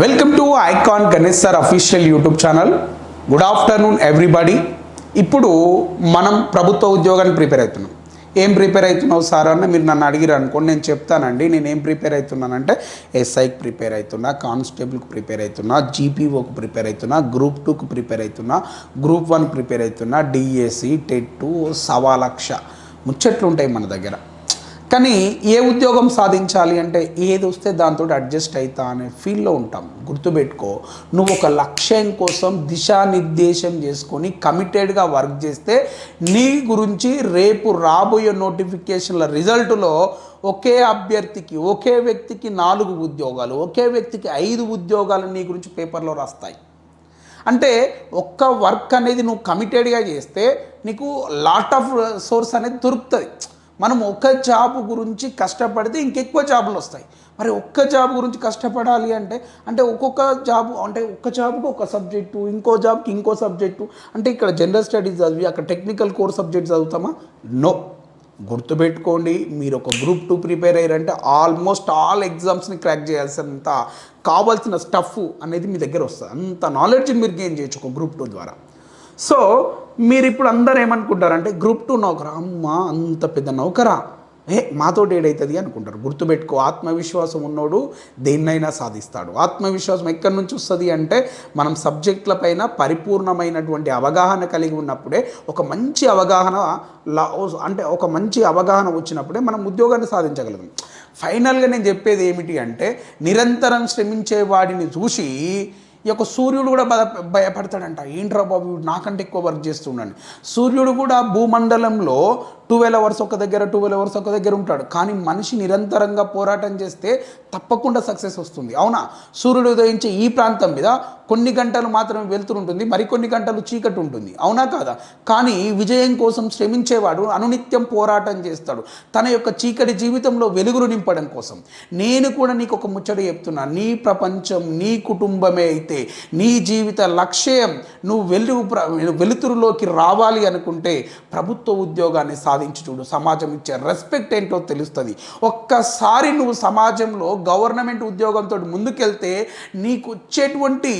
Welcome to icon Ganesh sir official YouTube channel good afternoon everybody ఇప్పుడు మనం ప్రభుత్వ ఉద్యోగాన్ని ప్రిపేర్ అవుతున్నాం. ఏం ప్రిపేర్ అవుతున్నావు సార్ అన్న మీరు నన్ను అడిగిరు అనుకోండి నేను చెప్తానండి. నేను ఏం ప్రిపేర్ అవుతున్నానంటే ఎస్ఐకి ప్రిపేర్ అవుతున్నా కానిస్టేబుల్కి ప్రిపేర్ అవుతున్నా జీపీఓకి ప్రిపేర్ అవుతున్నా గ్రూప్ టూకి ప్రిపేర్ అవుతున్నా గ్రూప్ వన్ ప్రిపేర్ అవుతున్నా డిఎస్సి టెట్ సవా లక్ష. ముచ్చట్లు ఉంటాయి మన దగ్గర. కానీ ఏ ఉద్యోగం సాధించాలి అంటే ఏది వస్తే దాంతో అడ్జస్ట్ అవుతా అనే ఫీల్లో ఉంటాం. గుర్తుపెట్టుకో నువ్వు ఒక లక్ష్యం కోసం దిశానిర్దేశం చేసుకొని కమిటెడ్గా వర్క్ చేస్తే నీ గురించి రేపు రాబోయే నోటిఫికేషన్ల రిజల్ట్లో ఒకే అభ్యర్థికి ఒకే వ్యక్తికి నాలుగు ఉద్యోగాలు ఒకే వ్యక్తికి ఐదు ఉద్యోగాలు నీ గురించి పేపర్లో రాస్తాయి. అంటే ఒక్క వర్క్ అనేది నువ్వు కమిటెడ్గా చేస్తే నీకు లాట్ ఆఫ్ సోర్స్ అనేది దొరుకుతుంది. మనం ఒక జాబ్ గురించి కష్టపడితే ఇంకెక్కువ జాబులు వస్తాయి. మరి ఒక్క జాబ్ గురించి కష్టపడాలి అంటే అంటే ఒక్కొక్క జాబ్ అంటే ఒక్క జాబ్కి ఒక సబ్జెక్టు ఇంకో జాబ్కి ఇంకో సబ్జెక్టు అంటే ఇక్కడ జనరల్ స్టడీస్ చదివి అక్కడ టెక్నికల్ కోర్ సబ్జెక్ట్ చదువుతామా? నో గుర్తుపెట్టుకోండి మీరు ఒక గ్రూప్ టూ ప్రిపేర్ అయ్యారంటే ఆల్మోస్ట్ ఆల్ ఎగ్జామ్స్ని క్రాక్ చేయాల్సినంత కావాల్సిన స్టఫ్ అనేది మీ దగ్గర వస్తుంది. అంత నాలెడ్జ్ని మీరు గెయిన్ చేయొచ్చు ఒక గ్రూప్ టూ ద్వారా. సో మీరు ఇప్పుడు అందరు ఏమనుకుంటారంటే గ్రూప్ టూ నౌకరా? అమ్మ అంత పెద్ద నౌకరా? ఏ మాతోటి ఏడైతుంది అనుకుంటారు. గుర్తుపెట్టుకో ఆత్మవిశ్వాసం ఉన్నోడు దేన్నైనా సాధిస్తాడు. ఆత్మవిశ్వాసం ఎక్కడి నుంచి వస్తుంది అంటే మనం సబ్జెక్టులపైన పరిపూర్ణమైనటువంటి అవగాహన కలిగి ఉన్నప్పుడే ఒక మంచి అవగాహన లా- అంటే ఒక మంచి అవగాహన వచ్చినప్పుడే మనం ఉద్యోగాన్ని సాధించగలుగుతాం. ఫైనల్గా నేను చెప్పేది ఏమిటి అంటే నిరంతరం శ్రమించే వాడిని చూసి ఈ యొక్క సూర్యుడు కూడా భయ భయపడతాడంట. ఏంట్రా బాబు నాకంటే ఎక్కువ వర్క్ చేస్తుండని. సూర్యుడు కూడా భూమండలంలో ట్వెల్వ్ అవర్స్ ఒక దగ్గర ట్వెల్వ్ అవర్స్ ఒక దగ్గర ఉంటాడు. కానీ మనిషి నిరంతరంగా పోరాటం చేస్తే తప్పకుండా సక్సెస్ వస్తుంది. అవునా? సూర్యుడు ఉదయించే ఈ ప్రాంతం మీద కొన్ని గంటలు మాత్రమే వెళ్తురు ఉంటుంది మరికొన్ని గంటలు చీకటి ఉంటుంది. అవునా కాదా? కానీ విజయం కోసం శ్రమించేవాడు అనునిత్యం పోరాటం చేస్తాడు. తన యొక్క చీకటి జీవితంలో వెలుగులు నింపడం కోసం. నేను కూడా నీకు ఒక ముచ్చట చెప్తున్నా. నీ ప్రపంచం నీ కుటుంబమే అయితే నీ జీవిత లక్ష్యం నువ్వు వెలుగు వెలుతురులోకి రావాలి అనుకుంటే ప్రభుత్వ ఉద్యోగాన్ని సాధించి చూడు సమాజం ఇచ్చే రెస్పెక్ట్ ఏంటో తెలుస్తుంది. ఒక్కసారి నువ్వు సమాజంలో గవర్నమెంట్ ఉద్యోగంతో ముందుకెళ్తే నీకు వచ్చేటువంటి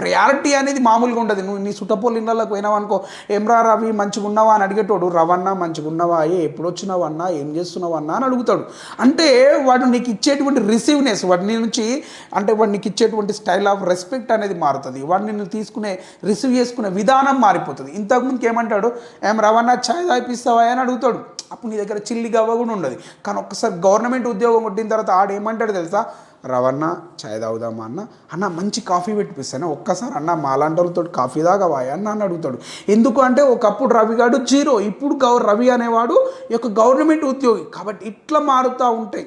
ప్రయారిటీ అనేది మామూలుగా ఉండదు. నువ్వు నీ సుట్టపోలు ఇళ్ళకి పోయినావు అనుకో ఏమ్రా రవి మంచిగా ఉన్నావా? అని అడిగేటోడు రవన్నా మంచిగా ఉన్నావా? ఏ ఎప్పుడు వచ్చినావన్నా ఏం చేస్తున్నావన్నా? అని అడుగుతాడు. అంటే వాడు నీకు ఇచ్చేటువంటి రిసీవ్నెస్ వాడి నుంచి అంటే వాడు నీకు ఇచ్చేటువంటి స్టైల్ ఆఫ్ రెస్పెక్ట్ అనేది మారుతుంది. వాడు నిన్ను తీసుకునే రిసీవ్ చేసుకునే విధానం మారిపోతుంది. ఇంతకుముందుకు ఏమంటాడు ఏం రవన్నా ఛాయ్ తాగిపిస్తావా? అని అడుగుతాడు. అప్పుడు నీ దగ్గర చిల్లి గవ్వ కూడా ఉండదు. కానీ ఒక్కసారి గవర్నమెంట్ ఉద్యోగం కొట్టిన తర్వాత ఆడేమంటాడు తెలుసా? రవన్న చాయ్ తాగుదామా అన్న? అన్న మంచి కాఫీ పెట్టిపిస్తాను ఒక్కసారి అన్న మాలాంటి వాళ్ళతో కాఫీ తాగవాయా అన్న అని అడుగుతాడు. ఎందుకు అంటే ఒకప్పుడు రవి గాడు జీరో ఇప్పుడు గౌ రవి అనేవాడు ఈ యొక్క గవర్నమెంట్ ఉద్యోగి. కాబట్టి ఇట్లా మారుతూ ఉంటాయి.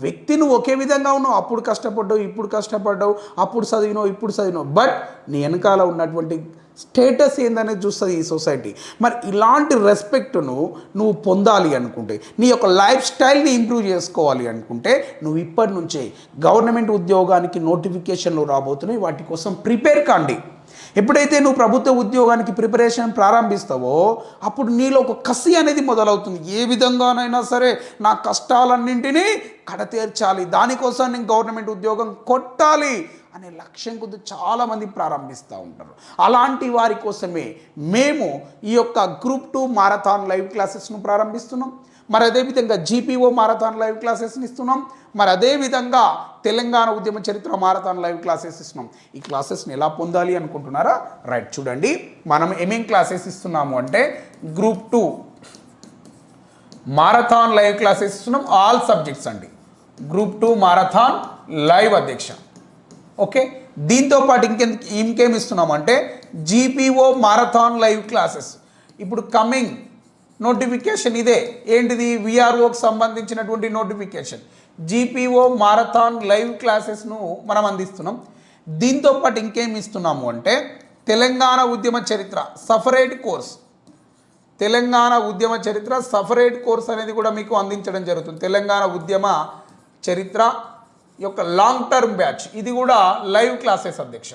వ్యక్తి నువ్వు ఒకే విధంగా ఉన్నావు. అప్పుడు కష్టపడ్డావు ఇప్పుడు కష్టపడ్డావు అప్పుడు చదివినావు ఇప్పుడు చదివినావు. బట్ నీ వెనకాల ఉన్నటువంటి స్టేటస్ ఏందనేది చూస్తుంది ఈ సొసైటీ మరి ఇలాంటి రెస్పెక్ట్ను నువ్వు పొందాలి అనుకుంటే నీ యొక్క లైఫ్ స్టైల్ని ఇంప్రూవ్ చేసుకోవాలి అనుకుంటే నువ్వు ఇప్పటి నుంచే గవర్నమెంట్ ఉద్యోగానికి నోటిఫికేషన్లు రాబోతున్నాయి. వాటి కోసం ప్రిపేర్ కాండి. ఎప్పుడైతే నువ్వు ప్రభుత్వ ఉద్యోగానికి ప్రిపరేషన్ ప్రారంభిస్తావో అప్పుడు నీలో ఒక కసి అనేది మొదలవుతుంది. ఏ విధంగానైనా సరే నా కష్టాలన్నింటినీ కడతీర్చాలి. దానికోసం నేను గవర్నమెంట్ ఉద్యోగం కొట్టాలి అనే లక్ష్యం కొద్ది చాలామంది ప్రారంభిస్తూ ఉంటారు. అలాంటి వారి కోసమే మేము ఈ యొక్క గ్రూప్ టూ మారథాన్ లైవ్ క్లాసెస్ను ప్రారంభిస్తున్నాం. మరి అదేవిధంగా జీపీఓ మారథాన్ లైవ్ క్లాసెస్ని ఇస్తున్నాం. మరి అదేవిధంగా తెలంగాణ ఉద్యమ చరిత్ర మారథాన్ లైవ్ క్లాసెస్ ఇస్తున్నాం. ఈ క్లాసెస్ని ఎలా పొందాలి అనుకుంటున్నారా? రైట్ చూడండి. మనం ఏమేం క్లాసెస్ ఇస్తున్నాము అంటే group two marathon live classes ఇస్తున్నాం. ఆల్ సబ్జెక్ట్స్ అండి. గ్రూప్ టూ మారథాన్ లైవ్ అధ్యక్ష. ఓకే దీంతో పాటు ఇంకెం ఇంకేమి ఇస్తున్నాం అంటే జీపీఓ మారథాన్ లైవ్ క్లాసెస్ ఇప్పుడు కమింగ్ నోటిఫికేషన్ ఇదే. ఏంటిది? విఆర్ఓకి సంబంధించినటువంటి నోటిఫికేషన్. జీపీఓ మారథాన్ లైవ్ క్లాసెస్ను మనం అందిస్తున్నాం. దీంతో పాటు ఇంకేం ఇస్తున్నాము అంటే తెలంగాణ ఉద్యమ చరిత్ర సఫరేట్ కోర్స్. తెలంగాణ ఉద్యమ చరిత్ర సఫరేట్ కోర్స్ అనేది కూడా మీకు అందించడం జరుగుతుంది. తెలంగాణ ఉద్యమ చరిత్ర యొక్క లాంగ్ టర్మ్ బ్యాచ్. ఇది కూడా లైవ్ క్లాసెస్ అధ్యక్ష.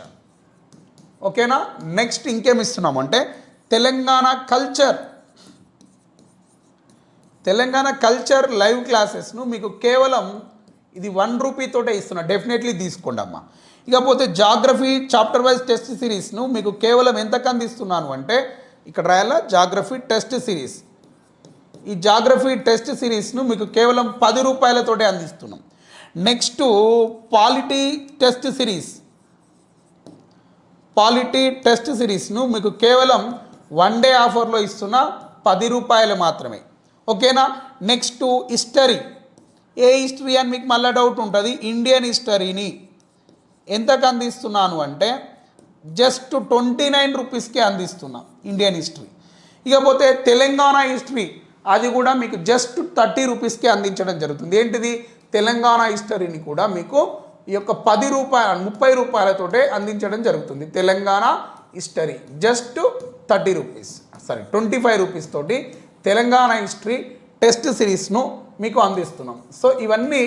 ఓకేనా? నెక్స్ట్ ఇంకేం ఇస్తున్నామంటే Telangana culture. Telangana culture live క్లాసెస్ను మీకు కేవలం ఇది వన్ రూపీతోటే ఇస్తున్నా. డెఫినెట్లీ తీసుకోండి అమ్మా. ఇకపోతే జాగ్రఫీ చాప్టర్ వైజ్ టెస్ట్ సిరీస్ను మీకు కేవలం ఎంతకు అందిస్తున్నాను అంటే ఇక్కడ రాయాలా? జాగ్రఫీ టెస్ట్ సిరీస్ ఈ జాగ్రఫీ టెస్ట్ సిరీస్ను మీకు కేవలం పది రూపాయలతోటే అందిస్తున్నాం. Next polity test series polity test సిరీస్ను మీకు కేవలం వన్ డే ఆఫర్లో ఇస్తున్న పది రూపాయలు మాత్రమే. ఓకేనా? నెక్స్ట్ హిస్టరీ ఏ హిస్టరీ అని మీకు మళ్ళీ డౌట్ ఉంటుంది? ఇండియన్ హిస్టరీని ఎంతకు అందిస్తున్నాను అంటే జస్ట్ ట్వంటీ నైన్ రూపీస్కే అందిస్తున్నా ఇండియన్ హిస్టరీ ఇకపోతే తెలంగాణ హిస్టరీ అది కూడా మీకు జస్ట్ థర్టీ రూపీస్కే అందించడం జరుగుతుంది. ఏంటిది? తెలంగాణ హిస్టరీని కూడా మీకు ఈ యొక్క పది రూపాయల ముప్పై రూపాయలతోటే అందించడం జరుగుతుంది. Telangana history just thirty rupees sorry twenty five rupees తోటి తెలంగాణ హిస్టరీ టెస్ట్ సిరీస్ను మీకు అందిస్తున్నాం. సో ఇవన్నీ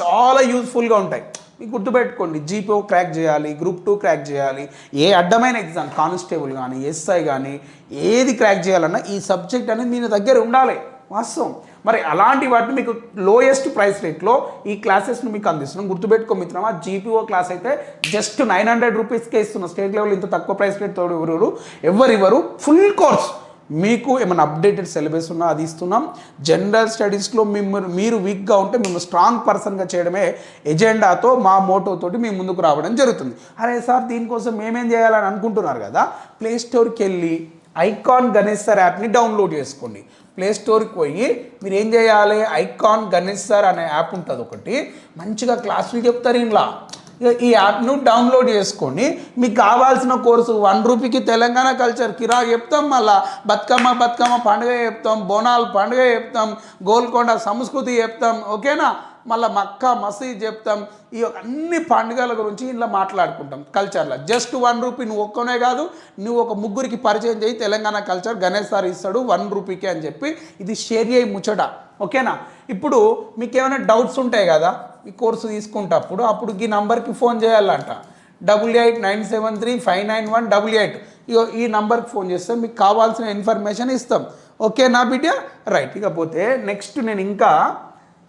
చాలా యూజ్ఫుల్గా ఉంటాయి. మీకు గుర్తుపెట్టుకోండి జీపీఓ క్రాక్ చేయాలి గ్రూప్ టూ క్రాక్ చేయాలి ఏ అడ్డమైన ఎగ్జామ్ కానిస్టేబుల్ కానీ ఎస్ఐ కానీ ఏది క్రాక్ చేయాలన్నా ఈ సబ్జెక్ట్ అనేది మీ దగ్గర ఉండాలి. వాస్తవం. మరి అలాంటి వాటిని మీకు లోయెస్ట్ ప్రైస్ రేట్లో ఈ క్లాసెస్ను మీకు అందిస్తున్నాం. గుర్తుపెట్టుకో మిత్రమా జీపీఓ క్లాస్ అయితే జస్ట్ నైన్ హండ్రెడ్ రూపీస్కే ఇస్తున్నాం. స్టేట్ లెవెల్ ఇంత తక్కువ ప్రైస్ రేట్ తోడు ఎవరు ఫుల్ కోర్స్ మీకు ఏమైనా అప్డేటెడ్ సిలబస్ ఉన్నా అది ఇస్తున్నాం. జనరల్ స్టడీస్లో మిమ్మల్ని మీరు వీక్గా ఉంటే మేము స్ట్రాంగ్ పర్సన్గా చేయడమే ఎజెండాతో మా మోటోతోటి మీ ముందుకు రావడం జరుగుతుంది. అరే సార్ దీనికోసం మేమేం చేయాలని అనుకుంటున్నారు కదా? ప్లే స్టోర్కి వెళ్ళి ఐకాన్ గణేష్ సార్ యాప్ని డౌన్లోడ్ చేసుకోండి. ప్లే స్టోర్కి పోయి మీరు ఏం చేయాలి? ఐకాన్ గణేష్ సార్ అనే యాప్ ఉంటుంది ఒకటి. మంచిగా క్లాసులు చెప్తారు ఇంట్లో ఈ యాప్ను డౌన్లోడ్ చేసుకొని మీకు కావాల్సిన కోర్సు వన్ రూపీకి తెలంగాణ కల్చర్ కిరా చెప్తాం మళ్ళా. బతుకమ్మ బతుకమ్మ పండుగ చెప్తాం బోనాలు పండుగ చెప్తాం గోల్కొండ సంస్కృతి చెప్తాం. ఓకేనా? మళ్ళీ మక్క మసీద్ చెప్తాం. ఈ అన్ని పండుగల గురించి ఇలా మాట్లాడుకుంటాం కల్చర్లో. జస్ట్ వన్ రూపీ నువ్వు ఒక్కనే కాదు నువ్వు ఒక ముగ్గురికి పరిచయం చేయి తెలంగాణ కల్చర్ గణేష్ సార్ ఇస్తాడు వన్ రూపీకి అని చెప్పి. ఇది షేర్ అయ్యి ముచ్చట. ఓకేనా? ఇప్పుడు మీకు ఏమైనా డౌట్స్ ఉంటాయి కదా ఈ కోర్సు తీసుకుంటప్పుడు అప్పుడు ఈ నంబర్కి ఫోన్ చేయాలంట. Double eight nine seven three five nine one double eight. ఇగో ఈ నంబర్కి ఫోన్ చేస్తే మీకు కావాల్సిన ఇన్ఫర్మేషన్ ఇస్తాం. ఓకే నా బిడ్డ? రైట్. ఇకపోతే నెక్స్ట్ నేను ఇంకా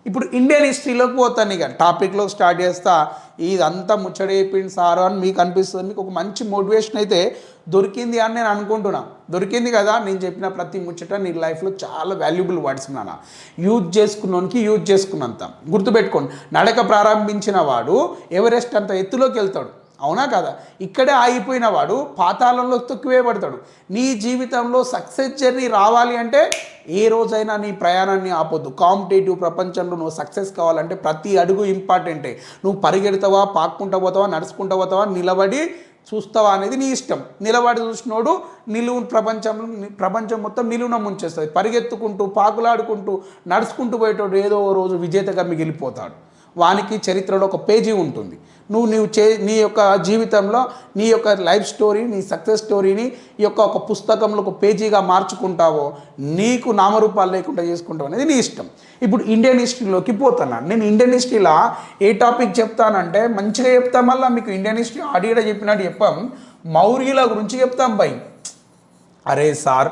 ఇప్పుడు ఇండియన్ హిస్టరీలోకి పోతాను ఇక. టాపిక్లో స్టార్ట్ చేస్తా. ఇదంతా ముచ్చడి చెప్పింది సార్ అని మీకు అనిపిస్తుంది. మీకు ఒక మంచి మోటివేషన్ అయితే దొరికింది అని నేను అనుకుంటున్నా. దొరికింది కదా? నేను చెప్పిన ప్రతి ముచ్చట నీ లైఫ్లో చాలా వాల్యుబుల్ వర్డ్స్ నాన్న. యూజ్ చేసుకున్నోనికి యూజ్ చేసుకున్నంత. గుర్తుపెట్టుకోండి. నడక ప్రారంభించిన వాడు ఎవరెస్ట్ అంత ఎత్తులోకి వెళ్తాడు. అవునా కదా? ఇక్కడే ఆగిపోయిన వాడు పాతాళంలో తొక్కివేయబడతాడు. నీ జీవితంలో సక్సెస్ జర్నీ రావాలి అంటే ఏ రోజైనా నీ ప్రయాణాన్ని ఆపొద్దు. కాంపిటేటివ్ ప్రపంచంలో నువ్వు సక్సెస్ కావాలంటే ప్రతి అడుగు ఇంపార్టెంటే నువ్వు పరిగెడతావా పాక్కుంటా పోతావా నడుచుకుంటా పోతావా నిలబడి చూస్తావా అనేది నీ ఇష్టం. నిలబడి చూసినోడు నిలువు ప్రపంచంలో ప్రపంచం మొత్తం నిలువున ముంచేస్తుంది పరిగెత్తుకుంటూ పాకులాడుకుంటూ నడుచుకుంటూ పోయేటోడు ఏదో రోజు విజేతగా మిగిలిపోతాడు. వానికి చరిత్రలో ఒక పేజీ ఉంటుంది. నువ్వు నీవు చే నీ యొక్క జీవితంలో నీ యొక్క లైఫ్ స్టోరీ నీ సక్సెస్ స్టోరీని ఈ యొక్క ఒక పుస్తకంలో ఒక పేజీగా మార్చుకుంటావో నీకు నామరూపాలు లేకుండా చేసుకుంటావు అనేది నీ ఇష్టం. ఇప్పుడు ఇండియన్ హిస్టరీలోకి పోతున్నాను నేను ఇండియన్ హిస్టరీలో ఏ టాపిక్ చెప్తానంటే మంచిగా చెప్తా మళ్ళీ మీకు ఇండియన్ హిస్టరీ ఆడియో చెప్పినట్టు చెప్పాం. మౌర్యుల గురించి చెప్తాం భయ్ అరే సార్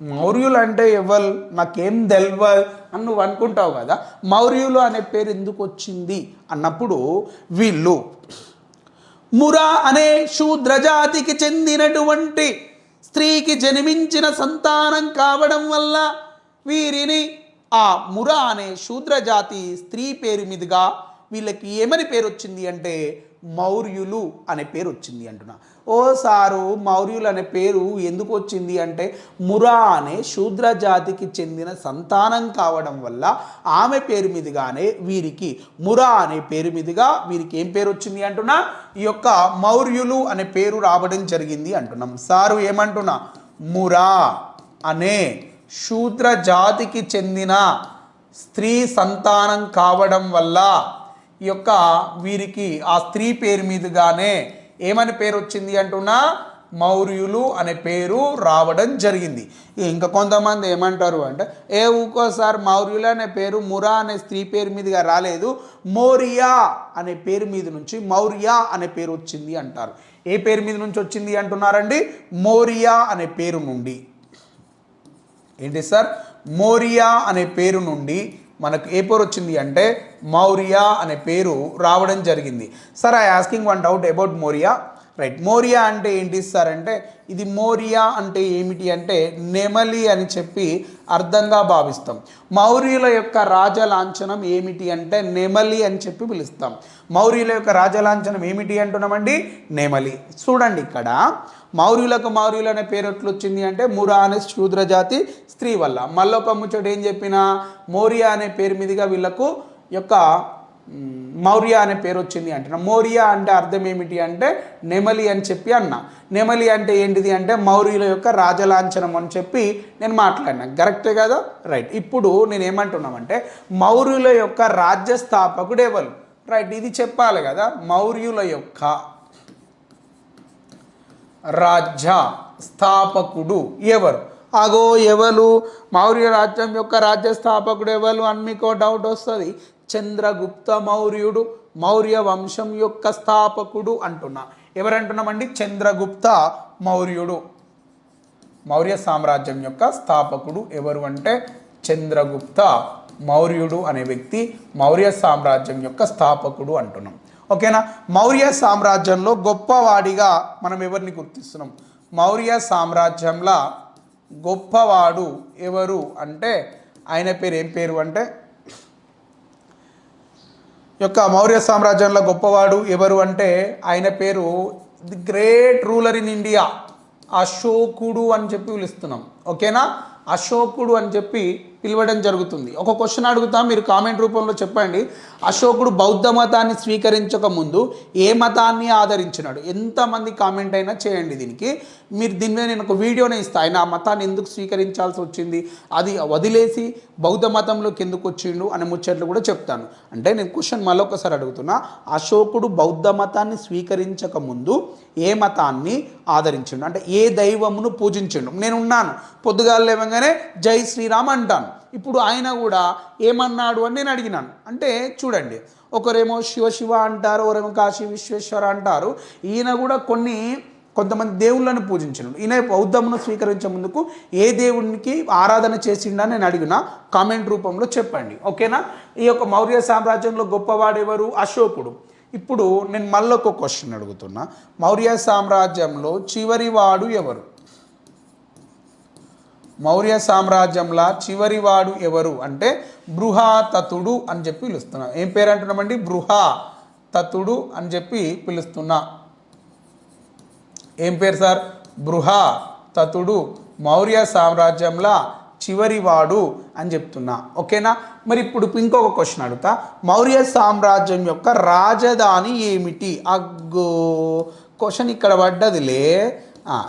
మౌర్యులు అంటే ఎవరు నాకేం తెలియదు అని నువ్వు అనుకుంటావు కదా. మౌర్యులు అనే పేరు ఎందుకు వచ్చింది? అన్నప్పుడు వీళ్ళు మురా అనే శూద్రజాతికి చెందినటువంటి స్త్రీకి జన్మించిన సంతానం కావడం వల్ల వీరిని ఆ మురా అనే శూద్రజాతి స్త్రీ పేరు మీదుగా వీళ్ళకి ఏమని పేరు వచ్చింది అంటే మౌర్యులు అనే పేరు వచ్చింది అంటున్నా. ఓ సారు మౌర్యులు అనే పేరు ఎందుకు వచ్చింది అంటే మురా అనే శూద్ర జాతికి చెందిన సంతానం కావడం వల్ల ఆమె పేరు మీదుగానే వీరికి మురా అనే పేరు మీదుగా వీరికి ఏం పేరు వచ్చింది అంటున్నా? ఈ యొక్క మౌర్యులు అనే పేరు రావడం జరిగింది అంటున్నాం. సారు ఏమంటున్నా? మురా అనే శూద్ర జాతికి చెందిన స్త్రీ సంతానం కావడం వల్ల ఈ యొక్క వీరికి ఆ స్త్రీ పేరు మీదుగానే ఏమని పేరు వచ్చింది అంటున్నా? మౌర్యులు అనే పేరు రావడం జరిగింది. ఇంకా కొంతమంది ఏమంటారు అంటే ఏ ఊకోసారి మౌర్యులు అనే పేరు మురా అనే స్త్రీ పేరు మీదుగా రాలేదు మోరియా అనే పేరు మీద నుంచి మౌర్య అనే పేరు వచ్చింది అంటారు. ఏ పేరు మీద నుంచి వచ్చింది అంటున్నారండి? మోరియా అనే పేరు నుండి. ఏంటి సార్? మోరియా అనే పేరు నుండి మనకు ఏ పేరు వచ్చింది అంటే మౌర్య అనే పేరు రావడం జరిగింది. Sir I asking one doubt about Maurya. Right Moriya అంటే ఏంటి సార్ అంటే ఇది మోరియా అంటే ఏమిటి అంటే నెమలి అని చెప్పి అర్థంగా భావిస్తాం. మౌర్యుల యొక్క రాజలాంఛనం ఏమిటి అంటే నెమలి అని చెప్పి పిలుస్తాం. మౌర్యుల యొక్క రాజలాంఛనం ఏమిటి అంటున్నామండి? నెమలి. చూడండి ఇక్కడ మౌర్యులకు మౌర్యులు అనే పేరు ఎట్లొచ్చింది అంటే మురా అనే శూద్ర జాతి స్త్రీ వల్ల. మళ్ళొక ముచ్చట ఏం చెప్పిన? మౌర్య అనే పేరు మీదుగా వీళ్ళకు యొక్క మౌర్య అనే పేరు వచ్చింది అంటున్నా. మౌర్య అంటే అర్థం ఏమిటి అంటే నెమలి అని చెప్పి అన్న. నెమలి అంటే ఏంటిది అంటే మౌర్యుల యొక్క రాజలాంఛనం అని చెప్పి నేను మాట్లాడినా. కరెక్టే కదా? రైట్. ఇప్పుడు నేను ఏమంటున్నామంటే మౌర్యుల యొక్క రాజ్య స్థాపకుడు ఎవరు? రైట్. ఇది చెప్పాలి కదా. మౌర్యుల యొక్క రాజ్య స్థాపకుడు ఎవరు? అగో ఎవరు మౌర్య రాజ్యం యొక్క రాజ్య స్థాపకుడు ఎవరు అని మీకు డౌట్ వస్తుంది. చంద్రగుప్త మౌర్యుడు మౌర్య వంశం యొక్క స్థాపకుడు అంటున్నా. ఎవరంటున్నామండి? చంద్రగుప్త మౌర్యుడు. మౌర్య సామ్రాజ్యం యొక్క స్థాపకుడు ఎవరు అంటే? చంద్రగుప్త మౌర్యుడు అనే వ్యక్తి మౌర్య సామ్రాజ్యం యొక్క స్థాపకుడు అంటున్నాం. ఓకేనా? మౌర్య సామ్రాజ్యంలో గొప్పవాడిగా మనం ఎవరిని గుర్తిస్తున్నాం? మౌర్య సామ్రాజ్యంలో గొప్పవాడు ఎవరు అంటే ఆయన పేరు ఏం పేరు అంటే? యొక్క మౌర్య సామ్రాజ్యంలో గొప్పవాడు ఎవరు అంటే ఆయన పేరు the great ruler in India అశోకుడు అని చెప్పి పిలుస్తున్నాం. ఓకేనా? అశోకుడు అని చెప్పి పిలవడం జరుగుతుంది. ఒక క్వశ్చన్ అడుగుతా మీరు కామెంట్ రూపంలో చెప్పండి. అశోకుడు బౌద్ధ మతాన్ని స్వీకరించక ముందు ఏ మతాన్ని ఆదరించినాడు? ఎంతమంది కామెంట్ అయినా చేయండి దీనికి. మీరు దీని మీద నేను ఒక వీడియోనే ఇస్తాను ఆయన ఆ మతాన్ని ఎందుకు స్వీకరించాల్సి వచ్చింది? అది వదిలేసి బౌద్ధ మతంలోకి ఎందుకు వచ్చిండు అనే ముచ్చట్లు కూడా చెప్తాను. అంటే నేను క్వశ్చన్ మళ్ళొకసారి అడుగుతున్నా. అశోకుడు బౌద్ధ మతాన్ని స్వీకరించక ముందు ఏ మతాన్ని ఆదరించిండు? అంటే ఏ దైవమును పూజించిండు? నేను ఉన్నాను పొద్దుగాలు లేవగానే జై శ్రీరామ్ అంటాను. ఇప్పుడు ఆయన కూడా ఏమన్నాడు అని నేను అడిగినాను. అంటే చూడండి ఒకరేమో శివ శివ అంటారు ఒకరేమో కాశీ విశ్వేశ్వర అంటారు. ఈయన కూడా కొన్ని కొంతమంది దేవుళ్ళను పూజించను. ఈయన బౌద్ధమును స్వీకరించే ముందుకు ఏ దేవునికి ఆరాధన చేసిండా నేను అడిగిన కామెంట్ రూపంలో చెప్పండి. ఓకేనా? ఈ యొక్క మౌర్య సామ్రాజ్యంలో గొప్పవాడు ఎవరు అశోకుడు. ఇప్పుడు నేను మళ్ళొక క్వశ్చన్ అడుగుతున్నా. మౌర్య సామ్రాజ్యంలో చివరి వాడు ఎవరు? మౌర్య సామ్రాజ్యంలా చివరివాడు ఎవరు అంటే బృహాతతుడు అని చెప్పి పిలుస్తున్నాం. ఏం పేరు అంటున్నామండి బృహాతతుడు అని చెప్పి పిలుస్తున్నా. ఏం పేరు సార్? బృహా తతుడు మౌర్య సామ్రాజ్యంలా చివరివాడు అని చెప్తున్నా. ఓకేనా? మరి ఇప్పుడు ఇంకొక క్వశ్చన్ అడుగుతా. మౌర్య సామ్రాజ్యం యొక్క రాజధాని ఏమిటి? అగ్గో క్వశ్చన్ ఇక్కడ పడ్డదిలే.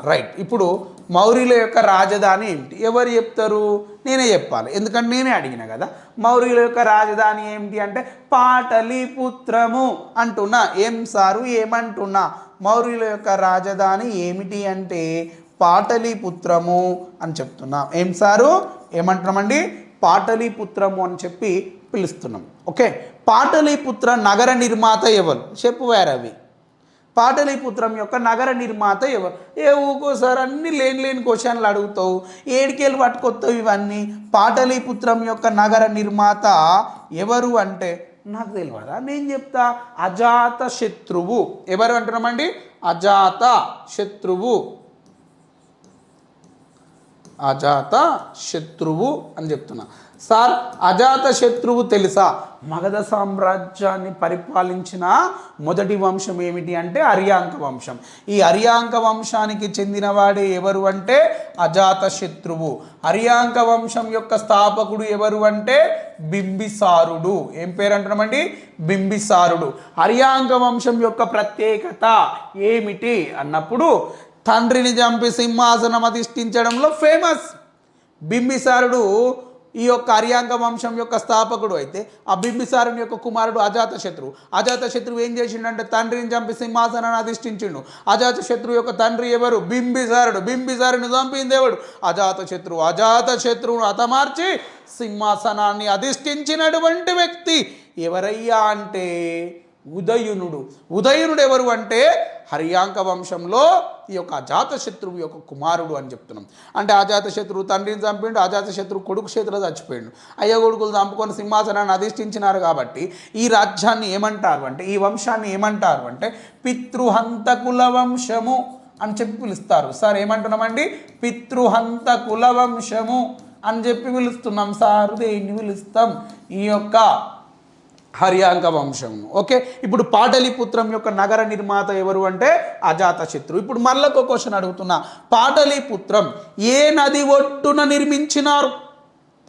రైట్ ఇప్పుడు మౌర్యుల యొక్క రాజధాని ఏమిటి ఎవరు చెప్తారు? నేనే చెప్పాలి. ఎందుకంటే నేనే అడిగిన కదా. మౌర్యుల యొక్క రాజధాని ఏమిటి అంటే పాటలీపుత్రము అంటున్నా. ఏం సారు? ఏమంటున్నా? మౌర్యుల యొక్క రాజధాని ఏమిటి అంటే పాటలీపుత్రము అని చెప్తున్నాం. ఏం సారు? ఏమంటున్నామండి? పాటలీపుత్రము అని చెప్పి పిలుస్తున్నాం. ఓకే? పాటలీపుత్ర నగర నిర్మాత ఎవరు? చెప్పు వేరవి. పాటలీపుత్రం యొక్క నగర నిర్మాత ఎవరు? ఏ ఊకోసారి అన్ని లేని లేని క్వశ్చన్లు అడుగుతావు. ఏడికేళ్ళు పట్టుకొస్తావు ఇవన్నీ? పాటలీపుత్రం యొక్క నగర నిర్మాత ఎవరు అంటే? నాకు తెలియదా నేను చెప్తా. అజాత శత్రువు. ఎవరు అంటున్నామండి? అజాత శత్రువు. అజాత శత్రువు అని చెప్తున్నా. సార్ అజాత శత్రువు తెలుసా? మగధ సామ్రాజ్యాన్ని పరిపాలించిన మొదటి వంశం ఏమిటి అంటే అర్యాంక వంశం. ఈ అర్యాంక వంశానికి చెందినవాడే ఎవరు అంటే అజాత శత్రువు. అర్యాంక వంశం యొక్క స్థాపకుడు ఎవరు అంటే బింబిసారుడు. ఏం పేరు అంటున్నామండి బింబిసారుడు. అర్యాంక వంశం యొక్క ప్రత్యేకత ఏమిటి అన్నప్పుడు తండ్రిని చంపి సింహాసనం అధిష్ఠించడంలో ఫేమస్ బింబిసారుడు ఈ యొక్క అర్యాంక వంశం యొక్క స్థాపకుడు అయితే ఆ బింబిసారుని యొక్క కుమారుడు అజాత శత్రువు ఏం చేసిండంటే తండ్రిని చంపి సింహాసనాన్ని అధిష్ఠించిండు. అజాత శత్రువు యొక్క తండ్రి ఎవరు? బింబిసారుడు. బింబిసారుని చంపింది ఎవడు? అజాత శత్రువు అజాత శత్రువును సింహాసనాన్ని అధిష్ఠించినటువంటి వ్యక్తి ఎవరయ్యా అంటే ఉదయునుడు. ఉదయునుడు ఎవరు అంటే హరియాంక వంశంలో ఈ యొక్క అజాతశత్రువు యొక్క కుమారుడు అని చెప్తున్నాం. అంటే అజాతశత్రువు తండ్రిని చంపిండు అజాతశత్రువు కొడుకు చేతిలో చచ్చిపోయిండు. అయ్య కొడుకులు చంపుకొని సింహాసనాన్ని అధిష్ఠించినారు కాబట్టి ఈ రాజ్యాన్ని ఏమంటారు అంటే ఈ వంశాన్ని ఏమంటారు అంటే పితృహంతకుల వంశము అని చెప్పి పిలుస్తారు. సార్ ఏమంటున్నామండి? పితృహంత కుల వంశము అని చెప్పి పిలుస్తున్నాం. సార్ దేన్ని పిలుస్తాం? ఈ యొక్క హర్యాంక వంశము ఓకే? ఇప్పుడు పాటలీపుత్రం యొక్క నగర నిర్మాత ఎవరు అంటే అజాతశత్రు. ఇప్పుడు మళ్ళొక క్వశ్చన్ అడుగుతున్నా. పాటలీపుత్రం ఏ నది ఒడ్డున నిర్మించినారు?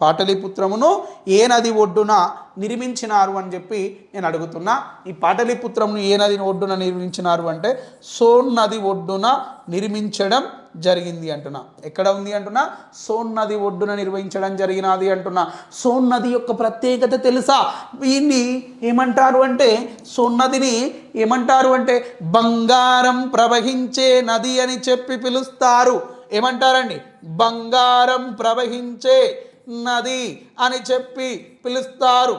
పాటలీపుత్రమును ఏ నది ఒడ్డున నిర్మించినారు అని చెప్పి నేను అడుగుతున్నా. ఈ పాటలీపుత్రమును ఏ నది ఒడ్డున నిర్మించినారు అంటే సోన్ నది ఒడ్డున నిర్మించడం జరిగింది అంటున్నా. ఎక్కడ ఉంది అంటున్నా? సోన్ నది ఒడ్డున నిర్వహించడం జరిగినది అంటున్నా. సోన్ నది యొక్క ప్రత్యేకత తెలుసా? దీన్ని ఏమంటారు అంటే సోన్ నదిని ఏమంటారు అంటే బంగారం ప్రవహించే నది అని చెప్పి పిలుస్తారు. ఏమంటారండి? బంగారం ప్రవహించే నది అని చెప్పి పిలుస్తారు.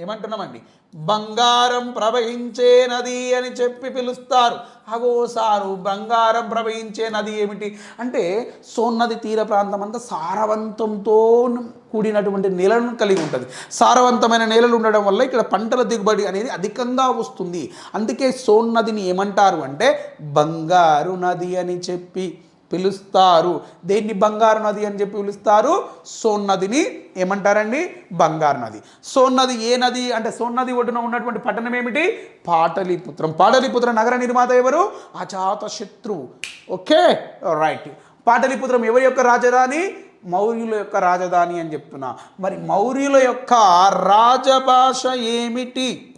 ఏమంటున్నామండి? బంగారం ప్రవహించే నది అని చెప్పి పిలుస్తారు. అగో సారు బంగారం ప్రవహించే నది ఏమిటి? అంటే సోన్నది తీర ప్రాంతం అంతా సారవంతంతో కూడినటువంటి నేలను కలిగి ఉంటుంది. సారవంతమైన నేలలు ఉండడం వల్ల ఇక్కడ పంటల దిగుబడి అనేది అధికంగా వస్తుంది. అందుకే సోన్నదిని ఏమంటారు అంటే బంగారు నది అని చెప్పి. పిలుస్తారు. దేన్ని బంగారు నది అని చెప్పి పిలుస్తారు? సోన్ నదిని. ఏమంటారండి? బంగారు నది. సోన్ నది ఏ నది? అంటే సోన్ నది ఒడ్డున ఉన్నటువంటి పట్టణం ఏమిటి? పాటలీపుత్రం. పాటలీపుత్ర నగర నిర్మాత ఎవరు? అజాత శత్రువు ఓకే? రైట్. పాటలీపుత్రం ఎవరి యొక్క రాజధాని? మౌర్యుల యొక్క రాజధాని అని చెప్తున్నా. మరి మౌర్యుల యొక్క రాజభాష ఏమిటి?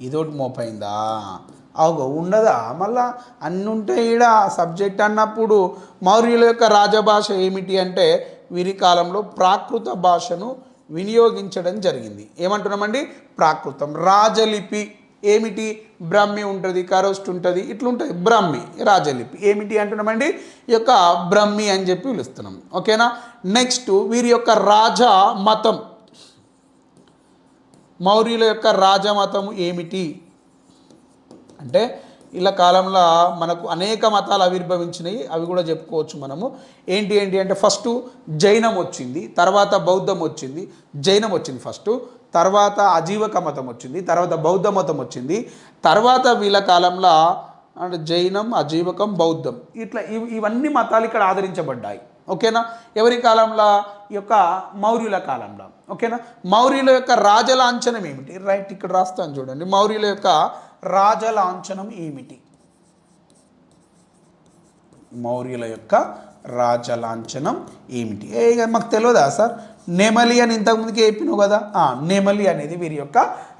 ఇదోటి మోపైందా? అగో ఉండదా మళ్ళా అన్నుంటే ఈడ సబ్జెక్ట్ అన్నప్పుడు మౌర్యుల యొక్క రాజభాష ఏమిటి అంటే వీరి కాలంలో ప్రాకృత భాషను వినియోగించడం జరిగింది. ఏమంటున్నామండి? ప్రాకృతం. రాజలిపి ఏమిటి? బ్రహ్మి ఉంటుంది కరోస్ట్ ఉంటుంది ఇట్లుంటుంది. బ్రహ్మి రాజలిపి. ఏమిటి అంటున్నామండి? ఈ యొక్క బ్రహ్మి అని చెప్పి పిలుస్తున్నాం. ఓకేనా? నెక్స్ట్ వీరి యొక్క రాజ మతం. మౌర్యుల యొక్క రాజమతం ఏమిటి? అంటే ఇలా కాలంలో మనకు అనేక మతాలు ఆవిర్భవించినాయి అవి కూడా చెప్పుకోవచ్చు మనము. ఏంటి ఏంటి అంటే ఫస్ట్ జైనం వచ్చింది తర్వాత బౌద్ధం వచ్చింది జైనం వచ్చింది ఫస్ట్ తర్వాత అజీవక మతం వచ్చింది తర్వాత బౌద్ధ మతం వచ్చింది తర్వాత వీళ్ళ కాలంలో అంటే జైనం అజీవకం బౌద్ధం. ఇట్లా ఇవి ఇవన్నీ మతాలు ఇక్కడ ఆదరించబడ్డాయి. ఓకేనా? ఎవరి కాలంలో? ఈ యొక్క మౌర్యుల కాలంలో. ఓకేనా? మౌర్యుల యొక్క రాజలాంఛనం ఏమిటి? రైట్ ఇక్కడ రాస్తాను చూడండి. మౌర్యుల యొక్క రాజలాంఛనం ఏమిటి? మౌర్యుల యొక్క రాజలాంఛనం ఏమిటి? ఏ ఇక మాకు తెలియదా సార్? నెమలి అని ఇంతకుముందుకే చెప్పినావు కదా? నెమలి అనేది వీరి యొక్క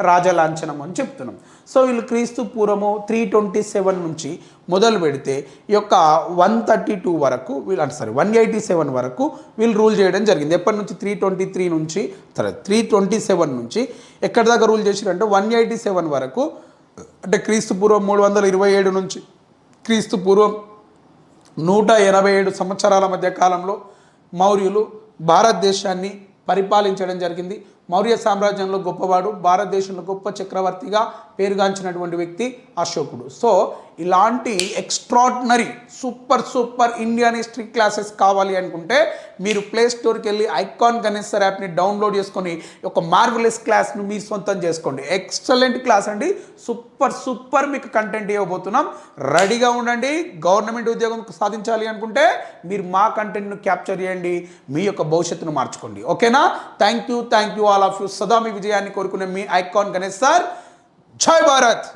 రాజలాంఛనం అని చెప్తున్నాం. సో వీళ్ళు క్రీస్తు పూర్వము త్రీ ట్వంటీ సెవెన్ నుంచి మొదలు పెడితే ఈ యొక్క వన్ థర్టీ టూ వరకు వీళ్ళు అంటే సారీ వన్ ఎయిటీ సెవెన్ వరకు వీళ్ళు రూల్ చేయడం జరిగింది. ఎప్పటి నుంచి? త్రీ ట్వంటీ త్రీ నుంచి సరే త్రీ ట్వంటీ సెవెన్ నుంచి. ఎక్కడి దాకా రూల్ చేసిరంటే వన్ ఎయిటీ సెవెన్ వరకు అంటే క్రీస్తు పూర్వం మూడు వందల ఇరవై ఏడు నుంచి క్రీస్తు పూర్వం నూట ఎనభై ఏడు సంవత్సరాల మధ్య కాలంలో మౌర్యులు భారతదేశాన్ని పరిపాలించడం జరిగింది. మౌర్య సామ్రాజ్యంలో గొప్పవాడు భారతదేశంలో గొప్ప చక్రవర్తిగా పేరుగాంచినటువంటి వ్యక్తి అశోకుడు. సో ఇలాంటి extraordinary super super Indian history classes కావాలి అనుకుంటే మీరు ప్లే స్టోర్కి వెళ్ళి ఐకాన్ గణేశ్వర్ యాప్ని డౌన్లోడ్ చేసుకొని ఒక మార్వలెస్ క్లాస్ను మీరు సొంతం చేసుకోండి. ఎక్సలెంట్ క్లాస్ అండి. సూపర్ సూపర్ మీకు కంటెంట్ ఇవ్వబోతున్నాం. రెడీగా ఉండండి. గవర్నమెంట్ ఉద్యోగం సాధించాలి అనుకుంటే మీరు మా కంటెంట్ను క్యాప్చర్ చేయండి. మీ యొక్క భవిష్యత్తును మార్చుకోండి. ఓకేనా? Thank you thank you all of you సదా మీ విజయాన్ని కోరుకునే మీ ఐకాన్ గణేష్ సార్ జై భారత్